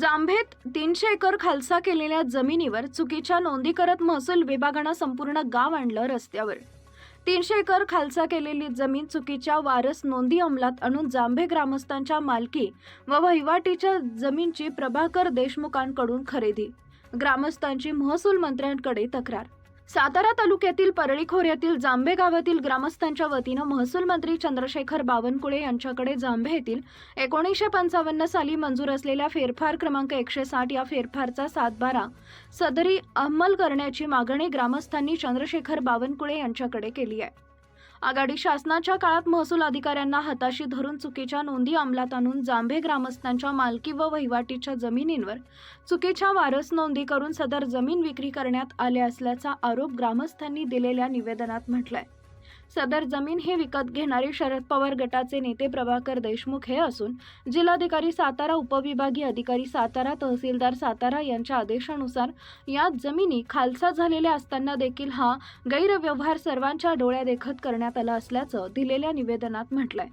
जांभेत तीनशे एकर खालसा केलेल्या जमिनीवर चुकीच्या नोंदी करत महसूल विभागानं संपूर्ण गाव आणलं रस्त्यावर. तीनशे एकर खालसा केलेली जमीन चुकीच्या वारस नोंदी अंमलात आणून जांभे ग्रामस्थांच्या मालकी व वहिवाटीच्या जमीनची प्रभाकर देशमुखांकडून खरेदी. ग्रामस्थांची महसूल मंत्र्यांकडे तक्रार. सातारा तालुक्यातील परळी खोऱ्यातील जांभे गावातील ग्रामस्थांच्या वतीनं महसूल मंत्री चंद्रशेखर बावनकुळे यांच्याकडे जांभे येथील एकोणीसशे पंचावन्न साली मंजूर असलेल्या फेरफार क्रमांक एकशे साठ या फेरफारचा सातबारा सदरी अंमल करण्याची मागणी ग्रामस्थांनी चंद्रशेखर बावनकुळे यांच्याकडे केली आहे. आघाडी शासनाच्या काळात महसूल अधिकाऱ्यांना हाताशी धरून चुकीच्या नोंदी अंमलात आणून जांभे ग्रामस्थांच्या मालकी व वहिवाटीच्या जमिनींवर चुकीच्या वारस नोंदी करून सदर जमीन विक्री करण्यात आले असल्याचा आरोप ग्रामस्थांनी दिलेल्या निवेदनात म्हटलाय. सदर जमीन हे विकत घेणारे शरद पवार गटाचे नेते प्रभाकर देशमुख हे असून जिल्हाधिकारी सातारा उपविभागीय अधिकारी सातारा तहसीलदार सातारा यांच्या आदेशानुसार या जमिनी खालसा झालेल्या असताना देखील हा गैरव्यवहार सर्वांच्या डोळ्यादेखत करण्यात आला असल्याचं दिलेल्या निवेदनात म्हटलंय.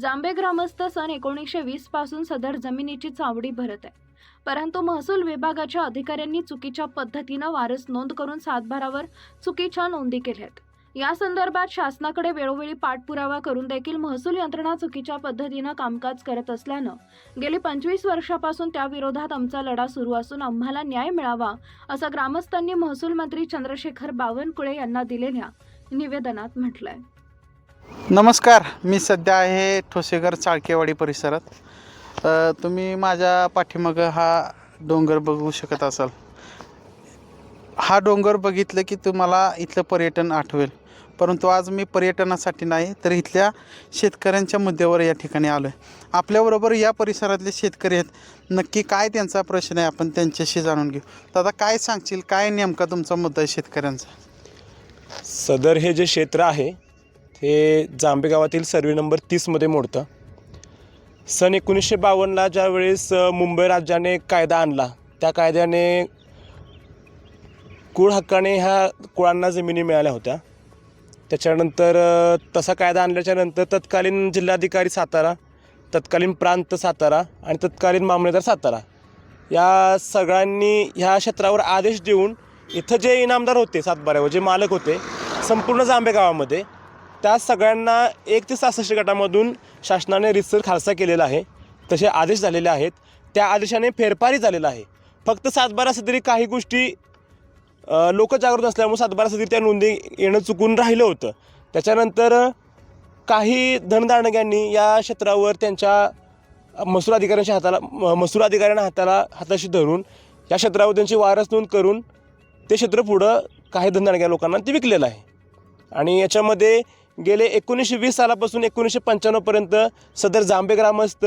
जांबे ग्रामस्थ सन एकोणीसशे वीसपासून सदर जमिनीची चावडी भरत आहे. परंतु महसूल विभागाच्या अधिकाऱ्यांनी चुकीच्या पद्धतीनं वारस नोंद करून सातबारावर चुकीच्या नोंदी केल्या आहेत या संदर्भात शासनाकडे वेळोवेळी पाठपुरावा करून देखील महसूल यंत्रणा चुकीच्या पद्धतीनं कामकाज करत असल्यानं गेली पंचवीस वर्षापासून त्या विरोधात आमचा लढा सुरू असून आम्हाला न्याय मिळावा असं ग्रामस्थांनी महसूल मंत्री चंद्रशेखर बावनकुळे यांना दिलेल्या निवेदनात म्हटलंय. नमस्कार मी सध्या आहे ठोसेघर चाळकेवाडी परिसरात. तुम्ही माझ्या पाठीमागं हा डोंगर बघू शकत असाल. हा डोंगर बघितलं की तुम्हाला इथलं पर्यटन आठवेल. परंतु आज मी पर्यटनासाठी नाही तर इथल्या शेतकऱ्यांच्या मुद्द्यावर या ठिकाणी आलो आहे आपल्याबरोबर या परिसरातले शेतकरी आहेत. नक्की काय त्यांचा प्रश्न आहे आपण त्यांच्याशी जाणून घेऊ. दादा काय सांगशील? काय नेमका तुमचा मुद्दा आहे शेतकऱ्यांचा? सदर हे जे क्षेत्र आहे ते जांबेगावातील सर्वे नंबर तीसमध्ये मोडतं. सन एकोणीसशे बावन्नला ज्यावेळेस मुंबई राज्याने कायदा आणला त्या कायद्याने कुळ हक्काने ह्या कुळांना जमिनी मिळाल्या होत्या. त्याच्यानंतर तसा कायदा आणल्याच्यानंतर तत्कालीन जिल्हाधिकारी सातारा तत्कालीन प्रांत सातारा आणि तत्कालीन मामलेदार सातारा या सगळ्यांनी ह्या क्षेत्रावर आदेश देऊन इथं जे इनामदार होते सातबाऱ्यावर जे मालक होते संपूर्ण जांबे गावामध्ये त्या सगळ्यांना एक ते सहासष्ट गटामधून शासनाने रितसर खालसा केलेला आहे. तसे आदेश झालेले आहेत. त्या आदेशाने फेरफारही झालेला आहे. फक्त सातबारा सदरी काही गोष्टी लोक जागृत असल्यामुळे सातबारासाठी त्या नोंदी येणं चुकून राहिलं होतं. त्याच्यानंतर काही धनदाणग्यांनी या क्षेत्रावर त्यांच्या महसूल अधिकाऱ्यांच्या हाताला म- महसूल अधिकाऱ्यांना हाताला हाताशी धरून या क्षेत्रावर त्यांची वारस नोंद करून ते क्षेत्र पुढं काही धनदांडग्या लोकांना ते विकलेलं आहे. आणि याच्यामध्ये गेले एकोणीसशे वीस सालापासून एकोणीसशे पंच्याण्णवपर्यंत सदर जांभे ग्रामस्थ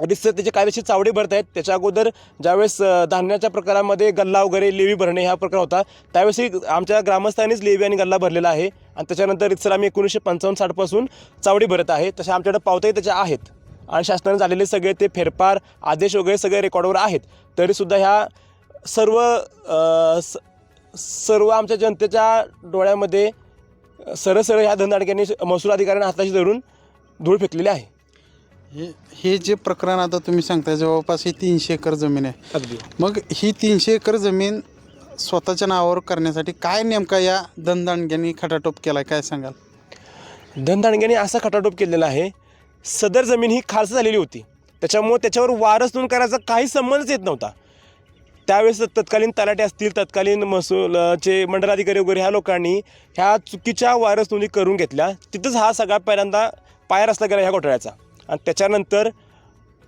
रितसर त्याचे कायदेशीर चावडे भरत आहेत. त्याच्या अगोदर ज्यावेळेस धान्याच्या प्रकारामध्ये गल्ला वगैरे लेवी भरणे हा प्रकार होता त्यावेळेसही आमच्या ग्रामस्थांनीच लेवी आणि गल्ला भरलेला आहे. आणि त्याच्यानंतर रितसर आम्ही एकोणीसशे पंचावन्न साठपासून चावडी भरत आहे. तशा आमच्याकडे पावताही त्याच्या आहेत. आणि शासनाने झालेले सगळे ते फेरफार आदेश वगैरे सगळे रेकॉर्डवर आहेत. तरीसुद्धा ह्या सर्व स- सर्व आमच्या जनतेच्या डोळ्यामध्ये सरळ सरळ ह्या धनदाडक्यांनी महसूल अधिकाऱ्यांना हाताशी धरून धूळ फेकलेली आहे. हे हे जे प्रकरण आता तुम्ही सांगताय जवळपास ही तीनशे एकर जमीन आहे. अगदी. मग ही तीनशे एकर जमीन स्वतःच्या नावावर करण्यासाठी काय नेमका या धनदांडग्यांनी खटाटोप केला काय सांगाल? धनदांडग्यांनी असा खटाटोप केलेला आहे सदर जमीन ही खालसा झालेली होती. त्याच्यामुळे त्याच्यावर वारस नोंद करायचा काही संबंधच येत नव्हता. त्यावेळेस तत्कालीन तलाटे असतील तत्कालीन महसूलचे मंडलाधिकारी वगैरे ह्या लोकांनी ह्या चुकीच्या वारस नोंदी करून घेतल्या. तिथंच हा सगळा पहिल्यांदा पाय रचला गेला ह्या घोटाळ्याचा. आणि त्याच्यानंतर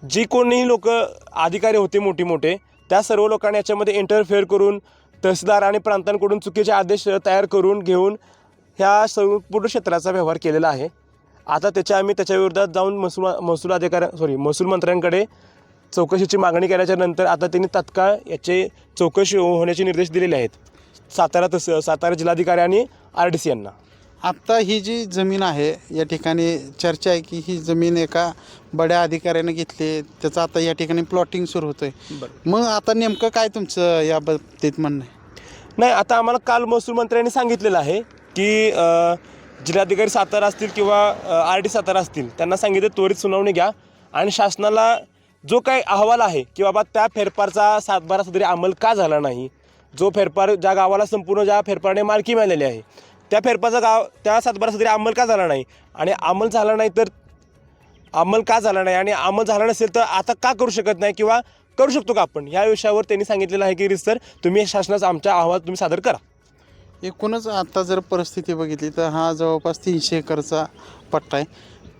जी कोणीही लोक अधिकारी होते मोठे मोठे त्या सर्व लोकांनी याच्यामध्ये इंटरफेअर करून तहसीलदार आणि प्रांतांकडून चुकीचे आदेश तयार करून घेऊन ह्या संपूर्ण क्षेत्राचा व्यवहार केलेला आहे. आता त्याच्या आम्ही त्याच्या विरोधात जाऊन महसूल महसूल अधिकाऱ्या सॉरी महसूल मंत्र्यांकडे चौकशीची मागणी केल्याच्यानंतर आता त्यांनी तात्काळ याचे चौकशी होण्याचे निर्देश दिलेले आहेत. सातारा तस सातारा जिल्हाधिकारी आणि आर डी सी यांना. आत्ता ही जी जमीन आहे या ठिकाणी चर्चा आहे की ही जमीन एका बड्या अधिकाऱ्याने घेतली त्याचं आता या ठिकाणी प्लॉटिंग सुरू होतं आहे मग आता नेमकं काय तुमचं या बाबतीत म्हणणं आहे? नाही आता आम्हाला काल महसूल मंत्र्यांनी सांगितलेलं आहे की जिल्हाधिकारी सातारा असतील किंवा आर डी सातारा असतील त्यांना सांगितलं त्वरित सुनावणी घ्या. आणि शासनाला जो काही अहवाल आहे की बाबा त्या फेरफारचा सातबारा सदरी अंमल का झाला नाही जो फेरफार ज्या गावाला संपूर्ण ज्या फेरफारने मालकी मिळालेली आहे त्या फेरफारचा गाव त्या सातबारा सदरी अंमल का झाला नाही? आणि अंमल झाला नाही तर अंमल का झाला नाही? आणि अंमल झाला नसेल तर आता का करू शकत नाही किंवा करू शकतो का आपण? या विषयावर त्यांनी सांगितलेलं आहे की सर तुम्ही शासनाचा आमच्या अहवाल तुम्ही सादर करा. एकूणच आता जर परिस्थिती बघितली तर हा जवळपास तीनशे एकरचा पट्टा आहे.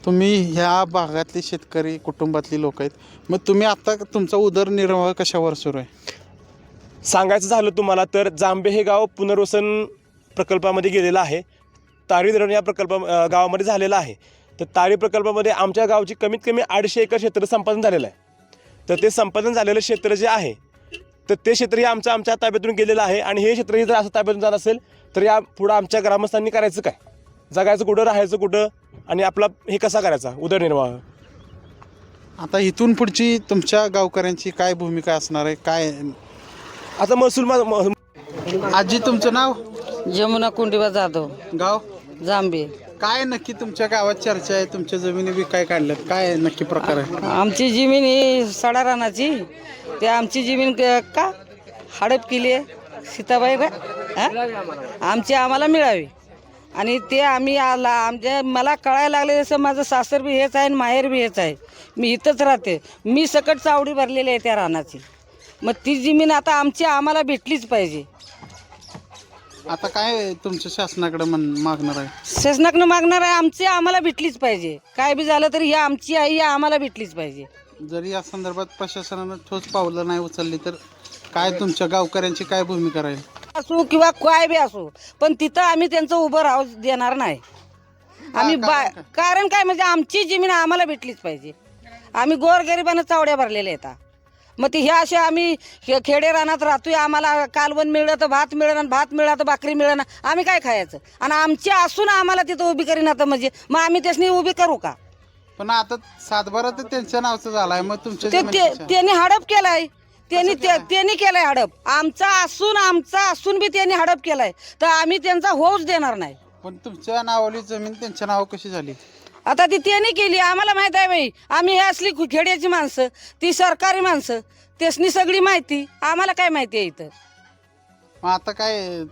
तुम्ही ह्या भागातले शेतकरी कुटुंबातली लोक आहेत. मग तुम्ही आता तुमचा उदरनिर्वाह कशावर सुरू आहे? सांगायचं झालं तुम्हाला तर जांबे हे गाव पुनर्वसन प्रकल्पामध्ये गेलेलं आहे. तारी धरण या प्रकल्प गावामध्ये झालेलं आहे. तर तारी प्रकल्पामध्ये आमच्या गावची कमीत कमी अडीचशे एकर क्षेत्र संपादन झालेलं आहे. तर ते संपादन झालेलं क्षेत्र जे आहे तर ते क्षेत्र हे आमचं आमच्या ताब्यातून गेलेलं आहे आणि हे क्षेत्र हे जर असं ताब्यातून जात असेल तर या पुढं आमच्या ग्रामस्थांनी करायचं काय? जगायचं कुठं राहायचं कुठं आणि आपला हे कसा करायचा? उदरनिर्वाह. आता इथून पुढची तुमच्या गावकऱ्यांची काय भूमिका असणार आहे? काय आता महसूल आजी तुमचं नाव? जमुना कुंडीबा जाधव. गाव? जांबे काय नक्की तुमच्या गावात चर्चा आहे? तुमच्या जमिनी विकाय काढल्यात? काय नक्की प्रकार आहे? आमची जमीन ही सडा रानाची. ते आमची जमीन क- का? हडप केली आहे. सीताबाई बा हा? आमची आम्हाला मिळावी. आणि ते आम्ही आला आमच्या मला कळायला लागले जसं माझं सासर बी हेच आहे आणि माहेर बी हेच आहे. मी इथंच राहते. मी सकट चावडी भरलेली आहे त्या रानाची. मग ती जमीन आता आमची आम्हाला भेटलीच पाहिजे. आता काय तुमच्या शासनाकडे म्हण मागणार आहे? शासनाकडनं मागणार आहे आमची आम्हाला भेटलीच पाहिजे. काय बी झालं तरी ही आमची आई ही आम्हाला भेटलीच पाहिजे. जरी या संदर्भात प्रशासनानं ठोस पावलं नाही उचलली तर काय तुमच्या गावकऱ्यांची काय भूमिका राहील? असो किंवा काय बी असो पण तिथं आम्ही त्यांचं उभं राहू देणार नाही. आम्ही बा कारण काय? कारण काय म्हणजे आमची जमीन आम्हाला भेटलीच पाहिजे. आम्ही गोरगरिबानं चावड्या भरलेल्या आहेत. मग ती ह्या अशा आम्ही खेडे रानात राहतोय आम्हाला कालवण मिळलं तर भात मिळेना भात मिळालं तर भाकरी मिळेना आम्ही काय खायचं? आणि आमची असून आम्हाला तिथं उभी करीन आता म्हणजे मग आम्ही त्यासनी उभी करू का? पण आता सातबारा तर त्यांच्या नावचं झालाय मग तुमच्या ते ते-? त्यांनी हडप केलाय. त्यांनी ते- त्यांनी केलाय हडप. आमचा असून आमचा असून बी त्यांनी हडप केलाय. तर आम्ही त्यांचा होऊच देणार नाही. पण तुमच्या नावाली जमीन त्यांच्या नाव कशी झाली? आता ती त्यांनी केली आम्हाला माहीत आहे बाई आम्ही हे असली खेड्याची माणसं ती सरकारी माणसं त्यासनी सगळी माहिती आम्हाला काय माहिती आहे इथं? मग आता काय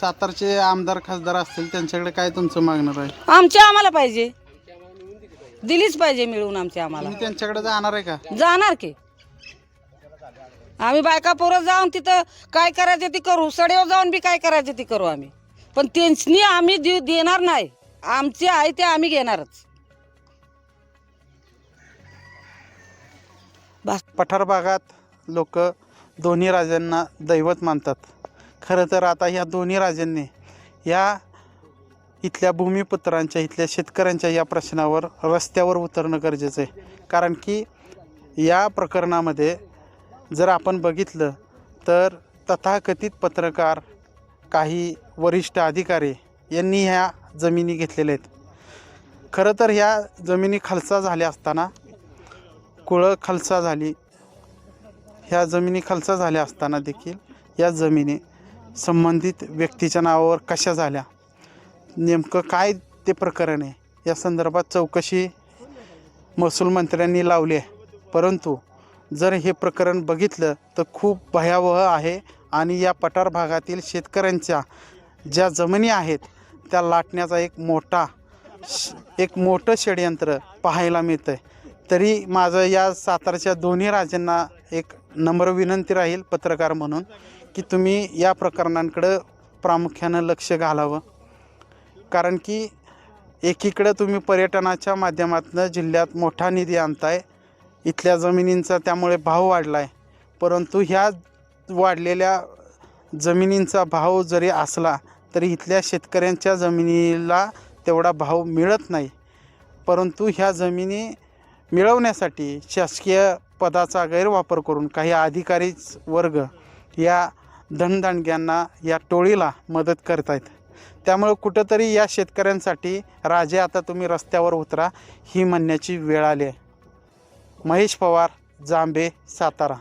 सातारचे आमदार खासदार असतील त्यांच्याकडे काय तुमचं मागणार आहे आमच्या आम्हाला पाहिजे. दिलीच पाहिजे मिळून आमच्या आम्हाला. तुम्ही त्यांच्याकडे जाणार आहे का? जाणार की. आम्ही बायका पोरं जाऊन तिथं काय करायचं ती करू सडेवर जाऊन बी काय करायचं ती करू आम्ही. पण त्यांनी आम्ही देऊ देणार नाही. आमचे आहे ते आम्ही घेणारच. बस पठार भागात लोक दोन्ही राजांना दैवत मानतात. खरं तर आता ह्या दोन्ही राजांनी या इथल्या भूमिपुत्रांच्या इथल्या शेतकऱ्यांच्या या प्रश्नावर रस्त्यावर उतरणं गरजेचं आहे. कारण की या प्रकरणामध्ये जर आपण बघितलं तर तथाकथित पत्रकार काही वरिष्ठ अधिकारी यांनी ह्या जमिनी घेतलेल्या आहेत. खरं तर ह्या जमिनी खालसा झाल्या असताना कुळं खालसा झाली ह्या जमिनी खालसा झाल्या असताना देखील या जमिनी संबंधित व्यक्तीच्या नावावर कशा झाल्या? नेमकं काय ते प्रकरण आहे? या संदर्भात चौकशी महसूल मंत्र्यांनी लावली आहे. परंतु जर हे प्रकरण बघितलं तर खूप भयावह आहे आणि या पठार भागातील शेतकऱ्यांच्या ज्या जमिनी आहेत त्या लाटण्याचा एक मोठा श- एक मोठं षडयंत्र पाहायला मिळतं आहे तरी माझं या सातारच्या दोन्ही राज्यांना एक नम्र विनंती राहील पत्रकार म्हणून की तुम्ही या प्रकरणांकडं प्रामुख्यानं लक्ष घालावं. कारण की एकीकडं तुम्ही पर्यटनाच्या माध्यमातून जिल्ह्यात मोठा निधी आणताय इथल्या जमिनींचा त्यामुळे भाव वाढला आहे परंतु ह्या वाढलेल्या जमिनींचा भाव जरी असला तर इथल्या शेतकऱ्यांच्या जमिनीला तेवढा भाव मिळत नाही. परंतु ह्या जमिनी मिळवण्यासाठी शासकीय पदाचा गैरवापर करून काही अधिकारीच वर्ग या धनदांडग्यांना या टोळीला मदत करत आहेत त्यामुळं कुठंतरी या शेतकऱ्यांसाठी राजे आता तुम्ही रस्त्यावर उतरा ही म्हणण्याची वेळ आली आहे. महेश पवार जांबे सातारा.